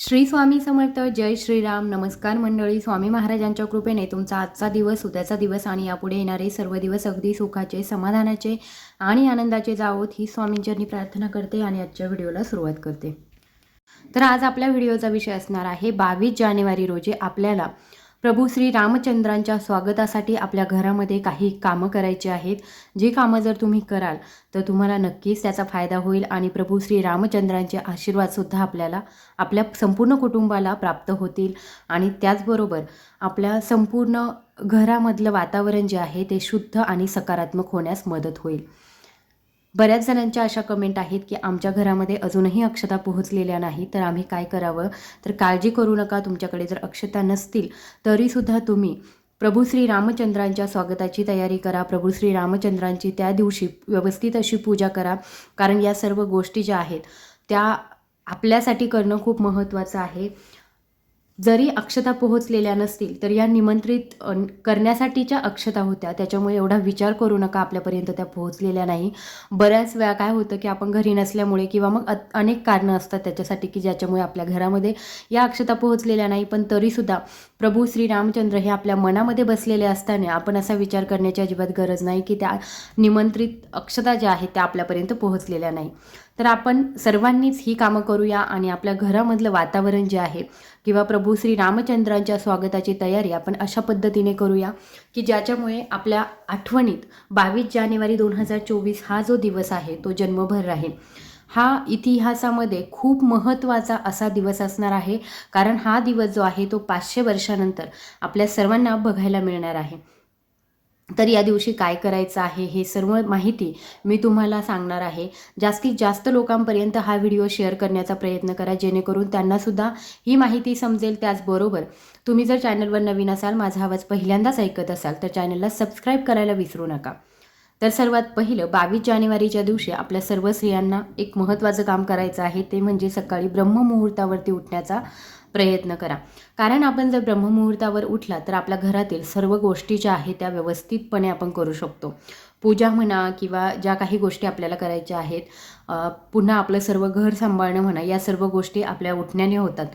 श्री स्वामी समर्थ जय श्रीराम. नमस्कार मंडळी स्वामी महाराजांच्या कृपेने तुमचा आजचा दिवस उद्याचा दिवस आणि यापुढे येणारे सर्व दिवस अगदी सुखाचे समाधानाचे आणि आनंदाचे जावोत ही स्वामींच्यांनी प्रार्थना करते आणि आजच्या व्हिडिओला सुरुवात करते. तर आज आपल्या व्हिडिओचा विषय असणार आहे बावीस जानेवारी रोजी आपल्याला प्रभू श्री रामचंद्रांच्या स्वागतासाठी आपल्या घरामध्ये काही कामं करायची आहेत. जी कामं जर तुम्ही कराल तर तुम्हाला नक्कीच त्याचा फायदा होईल आणि प्रभू श्री रामचंद्रांचे आशीर्वादसुद्धा आपल्याला आपल्या संपूर्ण कुटुंबाला प्राप्त होतील. आणि त्याचबरोबर आपल्या संपूर्ण घरामधलं वातावरण जे आहे ते शुद्ध आणि सकारात्मक होण्यास मदत होईल. बऱ्याच जणांच्या अशा कमेंट आहेत की आमच्या घरामध्ये अजूनही अक्षता पोहोचलेल्या नाही तर आम्ही काय करावं? तर काळजी करू नका तुमच्याकडे जर अक्षता नसतील तरीसुद्धा तुम्ही प्रभू श्री रामचंद्रांच्या स्वागताची तयारी करा प्रभू श्री रामचंद्रांची त्या दिवशी व्यवस्थित अशी पूजा करा. कारण या सर्व गोष्टी ज्या आहेत त्या आपल्यासाठी करणं खूप महत्त्वाचं आहे. जरी अक्षता पोहोचलेल्या नसतील तर या निमंत्रित करण्यासाठीच्या अक्षता होत्या. त्याच्यामुळे एवढा विचार करू नका आपल्यापर्यंत त्या पोहोचलेल्या नाही. बऱ्याच वेळा काय होतं की आपण घरी नसल्यामुळे किंवा मग अ- अनेक कारणं असतात त्याच्यासाठी की ज्याच्यामुळे आपल्या घरामध्ये या अक्षता पोहोचलेल्या नाही पण तरीसुद्धा प्रभू श्री रामचंद्र हे आपल्या मनामध्ये बसलेले असताना आपण असा विचार करण्याची अजिबात गरज नाही की त्या निमंत्रित अक्षता ज्या आहेत त्या आपल्यापर्यंत पोहोचलेल्या नाही. तर आपण सर्वांनीच ही कामं करूया आणि आपल्या घरामधलं वातावरण जे आहे किंवा प्रभू श्री रामचंद्रांच्या स्वागताची तयारी आपण अशा पद्धतीने करूया की ज्याच्यामुळे आपल्या आठवणीत बावीस जानेवारी दोन हजार चोवीस हा जो दिवस आहे तो जन्मभर राहील. हा इतिहासामध्ये खूप महत्त्वाचा असा दिवस असणार आहे. कारण हा दिवस जो आहे तो पाचशे वर्षानंतर आपल्या सर्वांना बघायला मिळणार आहे. तर या दिवशी काय करायचं आहे हे सर्व माहिती मी तुम्हाला सांगणार आहे. जास्तीत जास्त लोकांपर्यंत हा व्हिडिओ शेअर करण्याचा प्रयत्न करा. जेणेकरून त्यांनासुद्धा ही माहिती समजेल त्याचबरोबर तुम्ही जर चॅनलवर नवीन असाल माझा आवाज पहिल्यांदाच ऐकत असाल तर चॅनलला सबस्क्राईब करायला विसरू नका. तर सर्वात पहिलं बावीस जानेवारीच्या दिवशी आपल्या सर्व स्त्रियांना एक महत्त्वाचं काम करायचं आहे ते म्हणजे सकाळी ब्रह्ममुहूर्तावरती उठण्याचा प्रयत्न करा. कारण आपण जर ब्रह्ममुहूर्तावर उठला तर आपल्या घरातील सर्व गोष्टी ज्या आहेत त्या व्यवस्थितपणे आपण करू शकतो. पूजा म्हणा किंवा ज्या काही गोष्टी आपल्याला करायच्या आहेत पुन्हा आपलं सर्व घर सांभाळणं म्हणा या सर्व गोष्टी आपल्या उठण्याने होतात.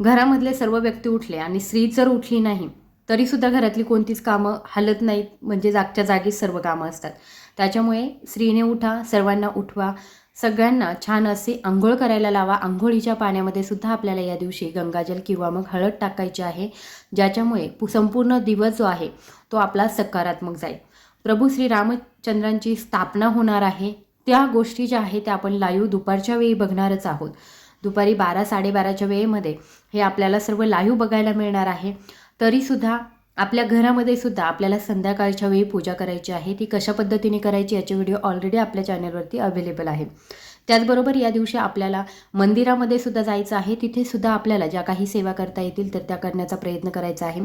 घरामधले सर्व व्यक्ती उठले आणि स्त्री जर उठली नाही तरीसुद्धा घरातली कोणतीच कामं हलत नाहीत म्हणजे जागच्या जागीच सर्व कामं असतात. त्याच्यामुळे स्त्रीने उठा सर्वांना उठवा सगळ्यांना छान असे आंघोळ करायला लावा. आंघोळीच्या पाण्यामध्ये सुद्धा आपल्याला या दिवशी गंगाजल किंवा मग हळद टाकायची आहे ज्याच्यामुळे संपूर्ण दिवस जो आहे तो आपला सकारात्मक जाईल. प्रभू श्री रामचंद्रांची स्थापना होणार आहे. त्या गोष्टी ज्या आहेत त्या आपण लाईव्ह दुपारच्या वेळी बघणारच आहोत. दुपारी बारा साडेबाराच्या वेळेमध्ये हे आपल्याला सर्व लाईव्ह बघायला मिळणार आहे. तरीसुद्धा आपल्या घरामध्ये सुद्धा आपल्याला संध्याकाळच्या वेळी पूजा करायची आहे. ती कशा पद्धतीने करायची याचे व्हिडिओ ऑलरेडी आपल्या चॅनलवरती अवेलेबल आहे त्याचबरोबर या दिवशी आपल्याला मंदिरामध्ये सुद्धा जायचं आहे. तिथे सुद्धा आपल्याला ज्या काही सेवा करता येतील तर त्या करण्याचा प्रयत्न करायचा आहे.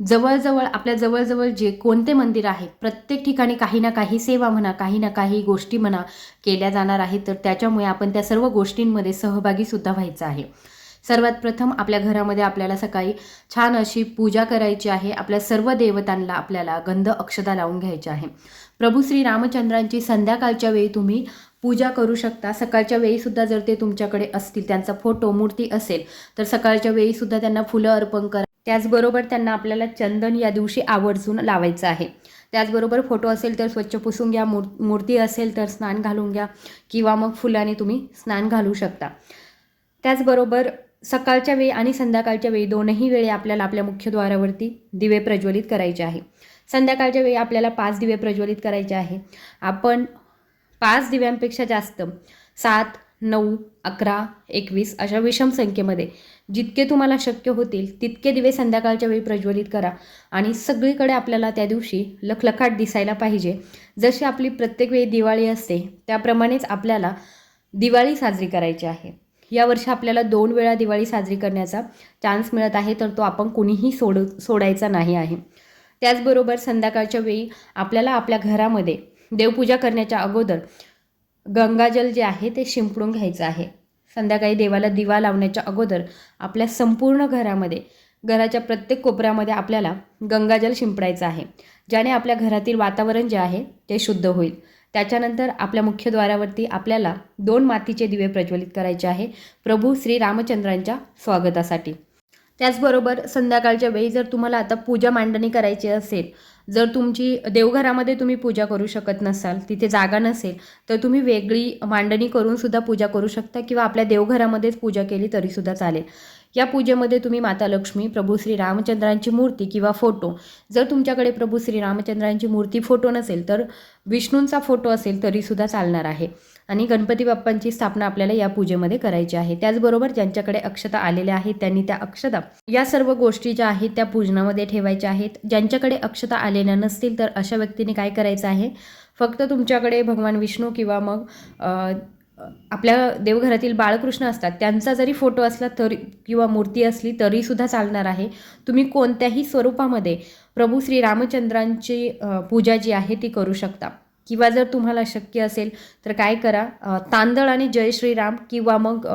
जवळजवळ आपल्या जवळजवळ जे कोणते मंदिर आहेत प्रत्येक ठिकाणी काही ना काही सेवा म्हणा काही ना काही गोष्टी म्हणा केल्या जाणार आहेत. तर त्याच्यामुळे आपण त्या सर्व गोष्टींमध्ये सहभागी सुद्धा व्हायचं आहे. सर्वात प्रथम आपल्या घरामध्ये आपल्याला सकाळी छान अशी पूजा करायची आहे. आपल्या सर्व देवतांना आपल्याला गंध अक्षता लावून घ्यायची आहे. प्रभू श्री रामचंद्रांची संध्याकाळच्या वेळी तुम्ही पूजा करू शकता. सकाळच्या वेळीसुद्धा जर ते तुमच्याकडे असतील त्यांचा फोटो मूर्ती असेल तर सकाळच्या वेळीसुद्धा त्यांना फुलं अर्पण करा. त्याचबरोबर त्यांना आपल्याला चंदन या दिवशी आवर्जून लावायचं आहे. त्याचबरोबर फोटो असेल तर स्वच्छ पुसून घ्या मूर मूर्ती असेल तर स्नान घालून घ्या किंवा मग फुलाने तुम्ही स्नान घालू शकता. त्याचबरोबर सकाळच्या वेळी आणि संध्याकाळच्या वेळी दोनही वेळी आपल्याला आपल्या मुख्यद्वारावरती दिवे प्रज्वलित करायचे आहे. संध्याकाळच्या वेळी आपल्याला पाच दिवे प्रज्वलित करायचे आहे. आपण पाच दिव्यांपेक्षा जास्त सात नऊ अकरा एकवीस अशा विषम संख्येमध्ये जितके तुम्हाला शक्य होतील तितके दिवे संध्याकाळच्या वेळी प्रज्वलित करा आणि सगळीकडे आपल्याला त्या दिवशी लखलखाट दिसायला पाहिजे. जशी आपली प्रत्येक वेळी दिवाळी असते त्याप्रमाणेच आपल्याला दिवाळी साजरी करायची आहे. यावर्षी आपल्याला दोन वेळा दिवाळी साजरी करण्याचा चान्स मिळत आहे तर तो आपण कुणीही सोड सोडायचा नाही आहे. त्याचबरोबर संध्याकाळच्या वेळी आपल्याला आपल्या घरामध्ये देवपूजा करण्याच्या अगोदर गंगाजल जे आहे ते शिंपडून घ्यायचं आहे. संध्याकाळी देवाला दिवा लावण्याच्या अगोदर आपल्या संपूर्ण घरामध्ये घराच्या प्रत्येक कोपऱ्यामध्ये आपल्याला गंगाजल शिंपडायचं आहे ज्याने आपल्या घरातील वातावरण जे आहे ते शुद्ध होईल. त्याच्यानंतर आपल्या मुख्य द्वारावरती आपल्याला दोन मातीचे दिवे प्रज्वलित करायचे आहे. प्रभू श्री रामचंद्रांच्या स्वागतासाठी. त्याचबरोबर संध्याकाळच्या वेळी जर तुम्हाला आता पूजा मांडणी करायची असेल जर तुमची देवघरामध्ये तुम्ही पूजा करू शकत नसाल तिथे जागा नसेल तर तुम्ही वेगळी मांडणी करून सुद्धा पूजा करू शकता किंवा आपल्या देवघरामध्येच पूजा केली तरीसुद्धा चालेल. या पूजेमध्ये तुम्ही माता लक्ष्मी प्रभू श्री रामचंद्रांची मूर्ती किंवा फोटो. जर तुमच्याकडे प्रभू श्री रामचंद्रांची मूर्ती फोटो नसेल तर विष्णूंचा फोटो असेल तरीसुद्धा चालणार आहे. आणि गणपती बाप्पांची स्थापना आपल्याला या पूजेमध्ये करायची आहे. त्याचबरोबर ज्यांच्याकडे अक्षता आलेल्या आहेत त्यांनी त्या अक्षता या सर्व गोष्टी ज्या आहेत त्या पूजनामध्ये ठेवायच्या आहेत. ज्यांच्याकडे अक्षता आलेल्या नसतील तर अशा व्यक्तीने काय करायचं आहे? फक्त तुमच्याकडे भगवान विष्णू किंवा मग आपल्या देवघरातील बाळकृष्ण असतात त्यांचा जरी फोटो असला तरी किंवा मूर्ती असली तरीसुद्धा चालणार आहे. तुम्ही कोणत्याही स्वरूपामध्ये प्रभू श्री रामचंद्रांची पूजा जी आहे ती करू शकता. किंवा जर तुम्हाला शक्य असेल तर काय करा तांदळ आणि जय श्रीराम किंवा मग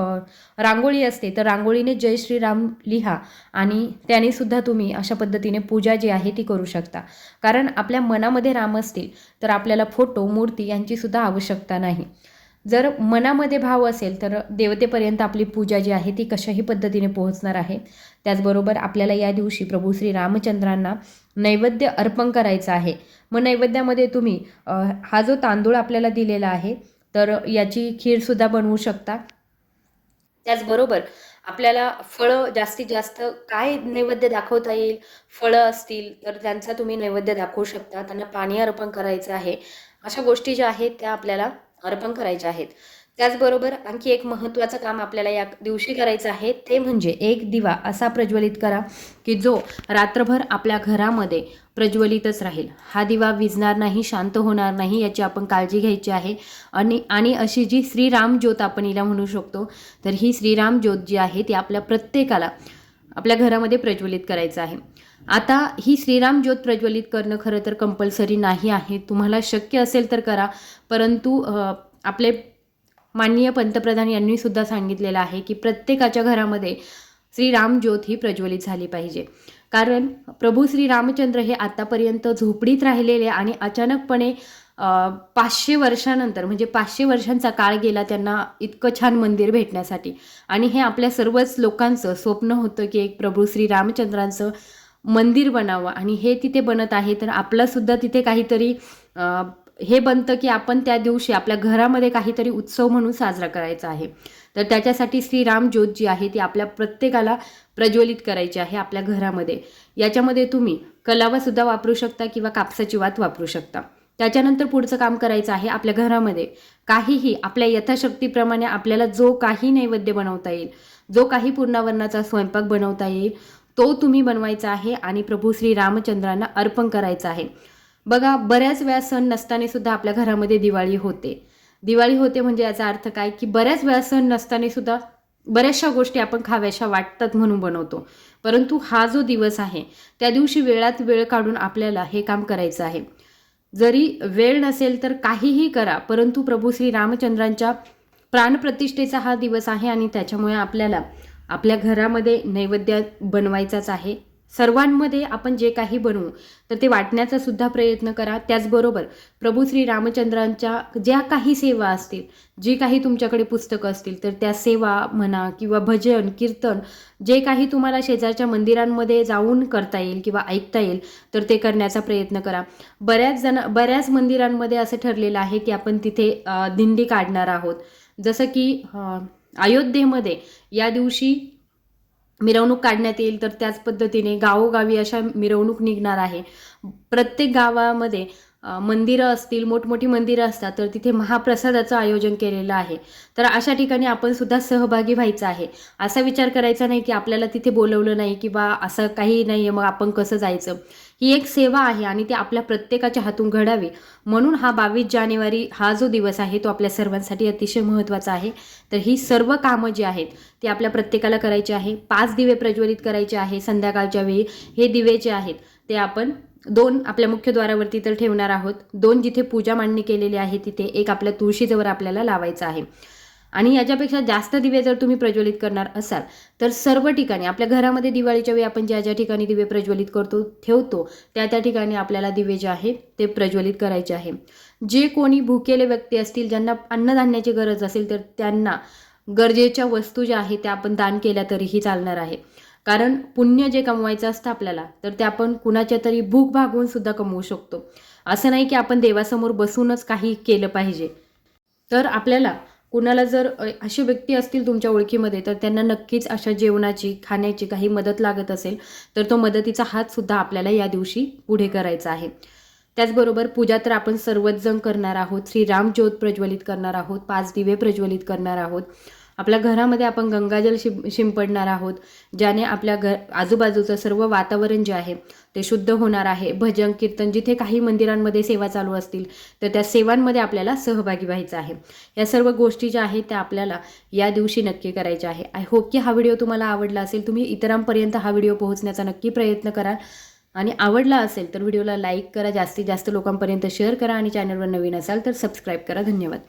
रांगोळी असते तर रांगोळीने जय श्रीराम लिहा आणि त्यानेसुद्धा तुम्ही अशा पद्धतीने पूजा जी आहे ती करू शकता. कारण आपल्या मनामध्ये राम असतील तर आपल्याला फोटो मूर्ती यांचीसुद्धा आवश्यकता नाही. जर मनामध्ये भाव असेल तर देवतेपर्यंत आपली पूजा जी आहे ती कशाही पद्धतीने पोहोचणार आहे. त्याचबरोबर आपल्याला या दिवशी प्रभू श्री रामचंद्रांना नैवेद्य अर्पण करायचं आहे. मग नैवेद्यामध्ये तुम्ही हा जो तांदूळ आपल्याला दिलेला आहे तर याची खीरसुद्धा बनवू शकता. त्याचबरोबर आपल्याला फळं जास्तीत जास्त काय नैवेद्य दाखवता येईल? फळं असतील तर त्यांचा तुम्ही नैवेद्य दाखवू शकता. त्यांना पाणी अर्पण करायचं आहे. अशा गोष्टी ज्या आहेत त्या आपल्याला अर्पण करायचे आहेत. त्याचबरोबर आणखी एक महत्त्वाचं काम आपल्याला या दिवशी करायचं आहे ते म्हणजे एक दिवा असा प्रज्वलित करा की जो रात्रभर आपल्या घरामध्ये प्रज्वलितच राहील. हा दिवा विजणार नाही शांत होणार नाही याची आपण काळजी घ्यायची आहे. आणि आणि अशी जी श्रीराम ज्योत आपण हिला म्हणू शकतो तर ही श्रीराम ज्योत जी आहे ती आपल्या प्रत्येकाला आपल्या घरामध्ये प्रज्वलित करायचं आहे. आता ही श्रीराम ज्योत प्रज्वलित करणं खरं तर कंपल्सरी नाही आहे. तुम्हाला शक्य असेल तर करा. परंतु आपले माननीय पंतप्रधान यांनी सुद्धा सांगितलेलं आहे की प्रत्येकाच्या घरामध्ये श्रीराम ज्योत ही प्रज्वलित झाली पाहिजे. कारण प्रभू श्री रामचंद्र हे आतापर्यंत झोपडीत राहिलेले आणि अचानकपणे पाचशे वर्षानंतर म्हणजे पाचशे वर्षांचा काळ गेला त्यांना इतकं छान मंदिर भेटण्यासाठी. आणि हे आपल्या सर्वच लोकांचं स्वप्न होतं की एक प्रभू श्री रामचंद्रांचं मंदिर बनावं. आणि हे तिथे बनत आहे. तर आपलंसुद्धा तिथे काहीतरी हे बनतं की आपण त्या दिवशी आपल्या घरामध्ये काहीतरी उत्सव म्हणून साजरा करायचा आहे. तर त्याच्यासाठी श्रीराम ज्योत जी आहे ती आपल्या प्रत्येकाला प्रज्वलित करायची आहे आपल्या घरामध्ये. याच्यामध्ये तुम्ही कलावासुद्धा वापरू शकता किंवा कापसाची वात वापरू शकता. त्याच्यानंतर पुढचं काम करायचं आहे आपल्या घरामध्ये. काहीही आपल्या यथाशक्तीप्रमाणे आपल्याला जो काही नैवेद्य बनवता येईल जो काही पूर्णावरणाचा स्वयंपाक बनवता येईल तो तुम्ही बनवायचा आहे आणि प्रभू श्री रामचंद्रांना अर्पण करायचा आहे. बघा बऱ्याच वेळा सण नसताना सुद्धा आपल्या घरामध्ये दिवाळी होते. दिवाळी होते म्हणजे याचा अर्थ काय? की बऱ्याच वेळा सण नसताना सुद्धा बऱ्याचशा गोष्टी आपण खाव्याशा वाटतात म्हणून बनवतो. परंतु हा जो दिवस आहे त्या दिवशी वेळात वेळ काढून आपल्याला हे काम करायचं आहे. जरी वेळ नसेल तर काहीही करा परंतु प्रभू श्री रामचंद्रांच्या प्राणप्रतिष्ठेचा हा दिवस आहे आणि त्याच्यामुळे आपल्याला आपल्या घरामध्ये नैवेद्य बनवायचाच आहे. सर्वांमध्ये आपण जे काही बनवू तर ते वाटण्याचा सुद्धा प्रयत्न करा. त्याचबरोबर प्रभू श्री रामचंद्रांच्या ज्या काही सेवा असतील जी काही तुमच्याकडे पुस्तकं असतील तर त्या सेवा म्हणा किंवा भजन कीर्तन जे काही तुम्हाला शेजारच्या मंदिरांमध्ये जाऊन करता येईल किंवा ऐकता येईल तर ते करण्याचा प्रयत्न करा. बऱ्याच जण बऱ्याच मंदिरांमध्ये असं ठरलेलं आहे की आपण तिथे दिंडी काढणार आहोत. जसं की अयोध्येमध्ये या दिवशी मिरवणूक काढण्यात येईल तर त्याच पद्धतीने गावोगावी अशा मिरवणूक निघणार आहे. प्रत्येक गावामध्ये मंदिरं असतील मोठमोठी मंदिरं असतात तर तिथे महाप्रसादाचं आयोजन केलेलं आहे. तर अशा ठिकाणी आपण सुद्धा सहभागी व्हायचं आहे. असा विचार करायचा नाही की आपल्याला तिथे बोलवलं नाही किंवा असं काही नाही आहे मग आपण कसं जायचं? ही एक सेवा आहे आणि ती आपल्या प्रत्येकाच्या हातून घडावी. म्हणून हा बावीस जानेवारी हा जो दिवस आहे तो आपल्या सर्वांसाठी अतिशय महत्त्वाचा आहे. तर ही सर्व कामं जी आहेत ती आपल्या प्रत्येकाला करायची आहे. पाच दिवे प्रज्वलित करायचे आहे संध्याकाळच्या वेळी. हे दिवे जे आहेत ते आपण दोन आपल्या मुख्य द्वारावरती तर ठेवणार आहोत. दोन जिथे पूजा मांडणी केलेली आहे तिथे एक आपल्या तुळशीजवळ आपल्याला लावायचं आहे. आणि याच्यापेक्षा जास्त दिवे जर तुम्ही प्रज्वलित करणार असाल तर सर्व ठिकाणी आपल्या घरामध्ये दिवाळीच्या वेळी आपण ज्या ज्या ठिकाणी दिवे प्रज्वलित करतो ठेवतो त्या त्या ठिकाणी आपल्याला दिवे जे आहे ते प्रज्वलित करायचे आहे. जे कोणी भुकेले व्यक्ती असतील ज्यांना अन्नधान्याची गरज असेल तर त्यांना गरजेच्या वस्तू ज्या आहेत त्या आपण दान केल्या तरीही चालणार आहे. कारण पुण्य जे कमवायचं असतं आपल्याला तर ते आपण कुणाच्या तरी भूक भागवून सुद्धा कमवू शकतो. असं नाही की आपण देवासमोर बसूनच काही केलं पाहिजे. तर आपल्याला कुणाला जर अशी व्यक्ती असतील तुमच्या ओळखीमध्ये तर त्यांना नक्कीच अशा जेवणाची खाण्याची काही मदत लागत असेल तर तो मदतीचा हातसुद्धा आपल्याला या दिवशी पुढे करायचा आहे. त्याचबरोबर पूजा तर आपण सर्वच जण करणार आहोत. श्रीराम ज्योत प्रज्वलित करणार आहोत पाच दिवे प्रज्वलित करणार आहोत. आपल्या घरामध्ये आपण गंगाजल शिं शिंपडणार आहोत ज्याने आपल्या घर आजूबाजूचं सर्व वातावरण जे आहे ते शुद्ध होणार आहे. भजन कीर्तन जिथे काही मंदिरांमध्ये सेवा चालू असतील तर त्या सेवांमध्ये आपल्याला सहभागी व्हायचं आहे. या सर्व गोष्टी ज्या आहेत त्या आपल्याला या दिवशी नक्की करायच्या आहे. आय होप की हा व्हिडिओ तुम्हाला आवडला असेल. तुम्ही इतरांपर्यंत हा व्हिडिओ पोहोचण्याचा नक्की प्रयत्न कराल आणि आवडला असेल तर व्हिडिओला लाईक करा. जास्तीत जास्त लोकांपर्यंत शेअर करा. आणि चॅनलवर नवीन असाल तर सबस्क्राईब करा. धन्यवाद.